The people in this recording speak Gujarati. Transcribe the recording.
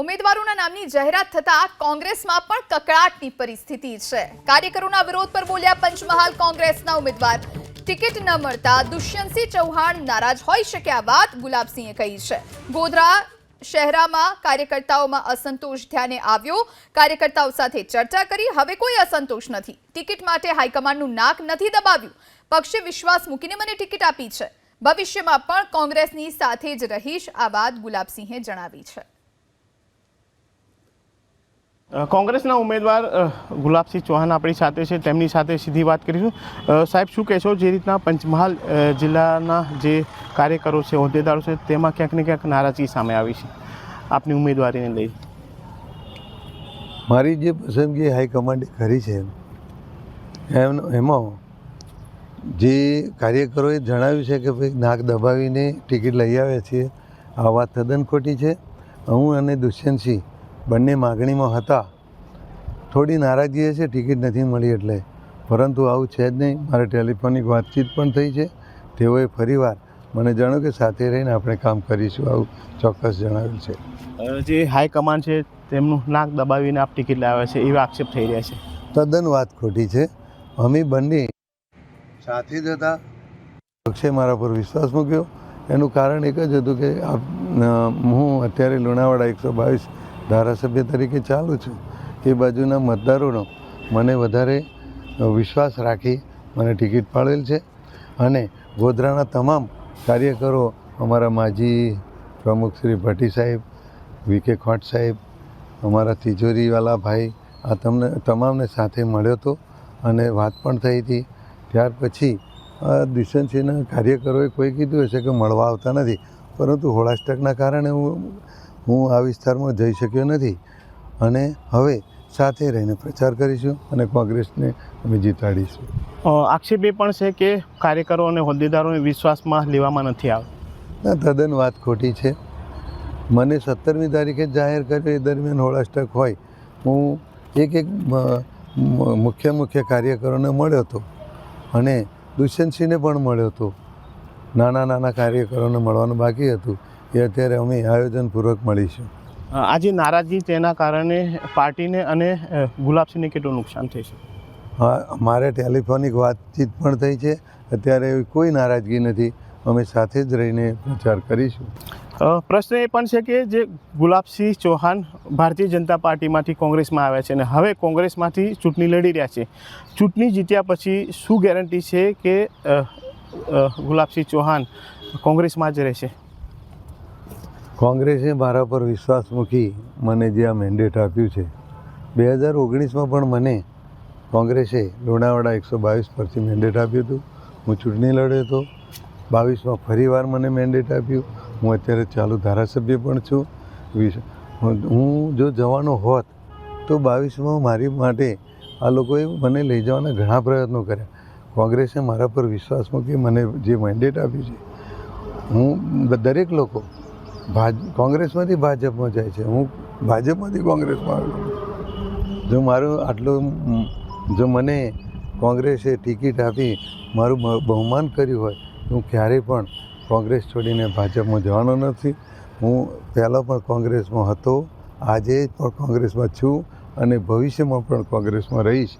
ઉમેદવારોના નામની જાહેરાત થતા કોંગ્રેસમાં પણ કકળાટની પરિસ્થિતિ છે. કાર્યકરોના વિરોધ પર બોલ્યા પંચમહાલ કોંગ્રેસના ઉમેદવાર. ટિકિટ ન મળતા દુષ્યંતસિંહ ચૌહાણ નારાજ હોઈ શકે આ વાત ગુલાબસિંહે કહી છે. ગોધરા શહેરામાં કાર્યકર્તાઓમાં અસંતોષ ધ્યાને આવ્યો. કાર્યકર્તાઓ સાથે ચર્ચા કરી. હવે કોઈ અસંતોષ નથી. ટિકિટ માટે હાઈકમાન્ડનું નાક નથી દબાવ્યું. પક્ષે વિશ્વાસ મૂકીને મને ટિકિટ આપી છે. ભવિષ્યમાં પણ કોંગ્રેસની સાથે જ રહીશ આ વાત ગુલાબસિંહે જણાવી છે. કોંગ્રેસના ઉમેદવાર ગુલાબસિંહ ચૌહાણ આપણી સાથે છે, તેમની સાથે સીધી વાત કરીશું. સાહેબ, શું કહેશો જે રીતના પંચમહાલ જિલ્લાના જે કાર્યકરો છે, હોદ્દેદારો છે, તેમાં ક્યાંક ને ક્યાંક નારાજગી સામે આવી છે? આપની ઉમેદવારીને લઈ. મારી જે પસંદગી હાઈકમાન્ડે કરી છે એમ જે કાર્યકરોએ જણાવ્યું છે કે ભાઈ, નાક દબાવીને ટિકિટ લઈ આવ્યા છીએ, આ વાત તદ્દન ખોટી છે. હું અને દુષ્યંતસિંહ બંને માગણીમાં હતા. થોડી નારાજગી છે ટિકિટ નથી મળી એટલે. પરંતુ આવું છે જ નહીં. મારે ટેલિફોનિક વાતચીત પણ થઈ છે. તેઓએ ફરીવાર મને જણાવ્યું કે સાથે રહીને આપણે કામ કરીશું આવું ચોક્કસ જણાવ્યું છે. જે હાઈકમાન્ડ છે તેમનું નાક દબાવીને આપ ટિકિટ લાવ્યા છે એવા આક્ષેપ થઈ રહ્યા છે. તદ્દન વાત ખોટી છે. અમે બંને સાથે જ હતા. પક્ષે મારા પર વિશ્વાસ મૂક્યો. એનું કારણ એક જ હતું કે હું અત્યારે લુણાવાડા એકસો બાવીસ ધારાસભ્ય તરીકે ચાલું છું. એ બાજુના મતદારોનો મને વધારે વિશ્વાસ રાખી મને ટિકિટ પાડેલ છે અને ગોધરાના તમામ કાર્યકરો અમારા માજી પ્રમુખ શ્રી ભટ્ટી સાહેબ વી કે ખોટ સાહેબ, અમારા તિજોરીવાલા ભાઈ, આ તમને તમામને સાથે મળ્યો હતો અને વાત પણ થઈ હતી. ત્યાર પછી આ દુષ્યંતસિંહના કાર્યકરોએ કોઈ કીધું હશે કે મળવા આવતા નથી. પરંતુ હોળાસ્ટકના કારણે હું હું આ વિસ્તારમાં જઈ શક્યો નથી. અને હવે સાથે રહીને પ્રચાર કરીશું અને કોંગ્રેસને અમે જીતાડીશું. આક્ષેપ એ પણ છે કે કાર્યકરો અને હોદ્દેદારોને વિશ્વાસમાં લેવામાં નથી આવતા ના તદ્દન વાત ખોટી છે. મને સત્તરમી તારીખે જાહેર કર્યો એ દરમિયાન હોળાષ્ટક હોય. હું એક એક મુખ્ય મુખ્ય કાર્યકરોને મળ્યો હતો. અને દુષ્યંતસિંહને પણ મળ્યો હતો. નાના નાના કાર્યકરોને મળવાનું બાકી હતું. એ અત્યારે અમે આયોજનપૂર્વક મળીશું. આજે નારાજગી તેના કારણે પાર્ટીને અને ગુલાબસિંહને કેટલું નુકસાન થઈ છે. હા મારે ટેલિફોનિક વાતચીત પણ થઈ છે. અત્યારે એવી કોઈ નારાજગી નથી. અમે સાથે જ રહીને પ્રચાર કરીશું. પ્રશ્ન એ પણ છે કે જે ગુલાબસિંહ ચૌહાણ ભારતીય જનતા પાર્ટીમાંથી કોંગ્રેસમાં આવ્યા છે અને હવે કોંગ્રેસમાંથી ચૂંટણી લડી રહ્યા છે. ચૂંટણી જીત્યા પછી શું ગેરંટી છે કે ગુલાબસિંહ ચૌહાણ કોંગ્રેસમાં જ રહેશે? કોંગ્રેસે મારા પર વિશ્વાસ મૂકી મને જે આ મેન્ડેટ આપ્યું છે, બે હજાર ઓગણીસમાં પણ મને કોંગ્રેસે લોણાવાડા એકસો બાવીસ પરથી મેન્ડેટ આપ્યું હતું. હું ચૂંટણી લડ્યો હતો. બાવીસમાં ફરીવાર મને મેન્ડેટ આપ્યું. હું અત્યારે ચાલુ ધારાસભ્ય પણ છું. હું જો જવાનો હોત તો બાવીસમાં મારી માટે આ લોકોએ મને લઈ જવાના ઘણા પ્રયત્નો કર્યા. કોંગ્રેસે મારા પર વિશ્વાસ મૂકી મને જે મેન્ડેટ આપ્યું છે, હું, દરેક લોકો ભાજ, કોંગ્રેસમાંથી ભાજપમાં જાય છે. હું ભાજપમાંથી કોંગ્રેસમાં આવ્યો. જો મારું આટલું જો મને કોંગ્રેસે ટિકિટ આપી, મારું બહુમાન કર્યું હોય, તો હું ક્યારેય પણ કોંગ્રેસ છોડીને ભાજપમાં જવાનો નથી. હું પહેલાં પણ કોંગ્રેસમાં હતો, આજે પણ કોંગ્રેસમાં છું અને ભવિષ્યમાં પણ કોંગ્રેસમાં રહીશ.